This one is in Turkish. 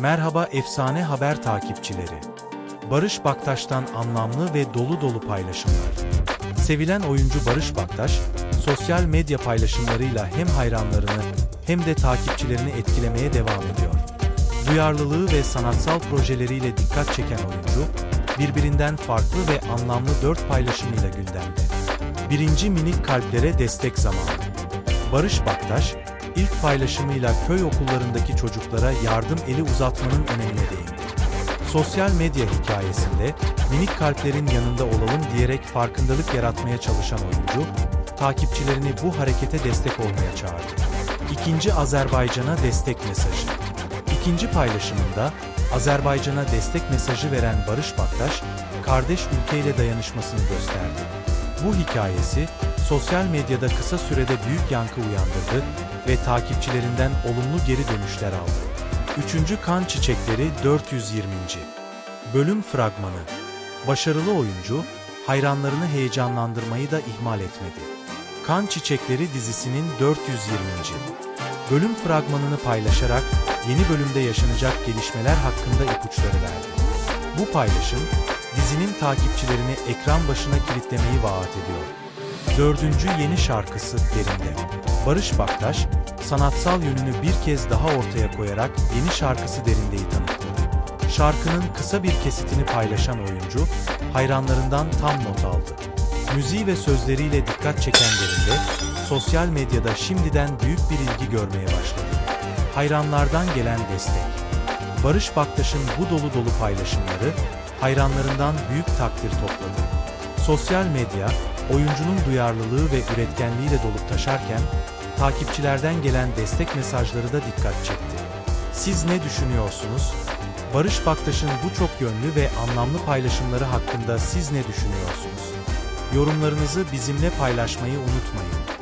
Merhaba efsane haber takipçileri. Barış Baktaş'tan anlamlı ve dolu dolu paylaşımlar. Sevilen oyuncu Barış Baktaş, sosyal medya paylaşımlarıyla hem hayranlarını hem de takipçilerini etkilemeye devam ediyor. Duyarlılığı ve sanatsal projeleriyle dikkat çeken oyuncu, birbirinden farklı ve anlamlı dört paylaşımıyla gündemde. Birinci minik kalplere destek zamanı. Barış Baktaş, ilk paylaşımıyla köy okullarındaki çocuklara yardım eli uzatmanın önemine değindi. Sosyal medya hikayesinde minik kalplerin yanında olalım diyerek farkındalık yaratmaya çalışan oyuncu, takipçilerini bu harekete destek olmaya çağırdı. İkinci Azerbaycan'a destek mesajı. İkinci paylaşımında Azerbaycan'a destek mesajı veren Barış Baktaş, kardeş ülkeyle dayanışmasını gösterdi. Bu hikayesi sosyal medyada kısa sürede büyük yankı uyandırdı ve takipçilerinden olumlu geri dönüşler aldı. 3. Kan Çiçekleri 420. Bölüm Fragmanı Başarılı oyuncu, hayranlarını heyecanlandırmayı da ihmal etmedi. Kan Çiçekleri dizisinin 420. bölüm fragmanını paylaşarak yeni bölümde yaşanacak gelişmeler hakkında ipuçları verdi. Bu paylaşım, dizinin takipçilerini ekran başına kilitlemeyi vaat ediyor. Dördüncü yeni şarkısı Derinde. Barış Baktaş, sanatsal yönünü bir kez daha ortaya koyarak yeni şarkısı Derinde'yi tanıttı. Şarkının kısa bir kesitini paylaşan oyuncu, hayranlarından tam not aldı. Müziği ve sözleriyle dikkat çeken Derinde, sosyal medyada şimdiden büyük bir ilgi görmeye başladı. Hayranlardan gelen destek. Barış Baktaş'ın bu dolu dolu paylaşımları, hayranlarından büyük takdir topladı. Sosyal medya, oyuncunun duyarlılığı ve üretkenliğiyle dolup taşarken, takipçilerden gelen destek mesajları da dikkat çekti. Siz ne düşünüyorsunuz? Barış Baktaş'ın bu çok yönlü ve anlamlı paylaşımları hakkında siz ne düşünüyorsunuz? Yorumlarınızı bizimle paylaşmayı unutmayın.